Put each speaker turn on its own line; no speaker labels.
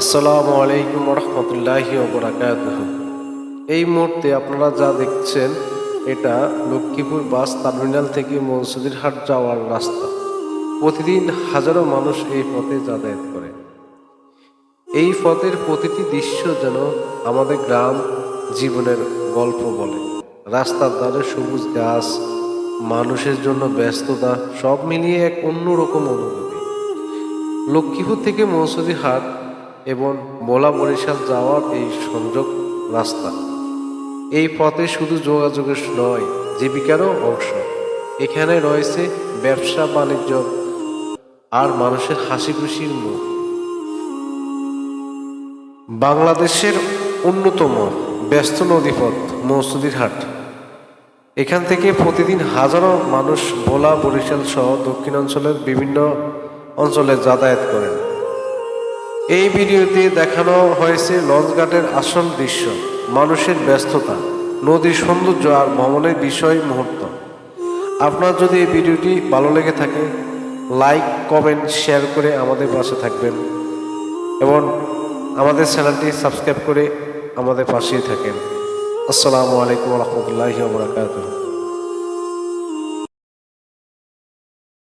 আসসালামু আলাইকুম রহমতুল্লাহি বরাকাত এই মুহূর্তে আপনারা যা দেখছেন, এটা লক্ষ্মীপুর বাস টার্মিনাল থেকে মনসুদিরহাট যাওয়ার রাস্তা। প্রতিদিন হাজারো মানুষ এই পথে যাতায়াত করে। এই পথের প্রতিটি দৃশ্য যেন আমাদের গ্রাম জীবনের গল্প বলে। রাস্তার ধারে সবুজ গাছ, মানুষের জন্য ব্যস্ততা, সব মিলিয়ে এক অন্যরকম অনুভূতি। লক্ষ্মীপুর থেকে মৌসুদিহাট এবং বোলা বরিশাল যাওয়ার এই সংযোগ রাস্তা। এই পথে শুধু যোগাযোগের নয়, জীবিকারও অংশ। এখানে রয়েছে ব্যবসা, বাণিজ্য আর মানুষের হাসি খুশির মুখ। বাংলাদেশের অন্যতম ব্যস্ত নদীপথ মৌসুদিরহাট এখান থেকে প্রতিদিন হাজারো মানুষ ভোলা বরিশাল সহ দক্ষিণাঞ্চলের বিভিন্ন অঞ্চলে যাতায়াত করেন। এই ভিডিওতে দেখানো হয়েছে লঞ্চঘাটের আসল দৃশ্য, মানুষের ব্যস্ততা নদীর সৌন্দর্য আর ভ্রমণের বিষয় মুহূর্ত। আপনার যদি এই ভিডিওটি ভালো লেগে থাকে, লাইক, কমেন্ট, শেয়ার করে আমাদের পাশে থাকবেন এবং আমাদের চ্যানেলটি সাবস্ক্রাইব করে আমাদের পাশেই থাকেন। আসসালামু আলাইকুম রহমতুল্লাহি বরাকাতুহ।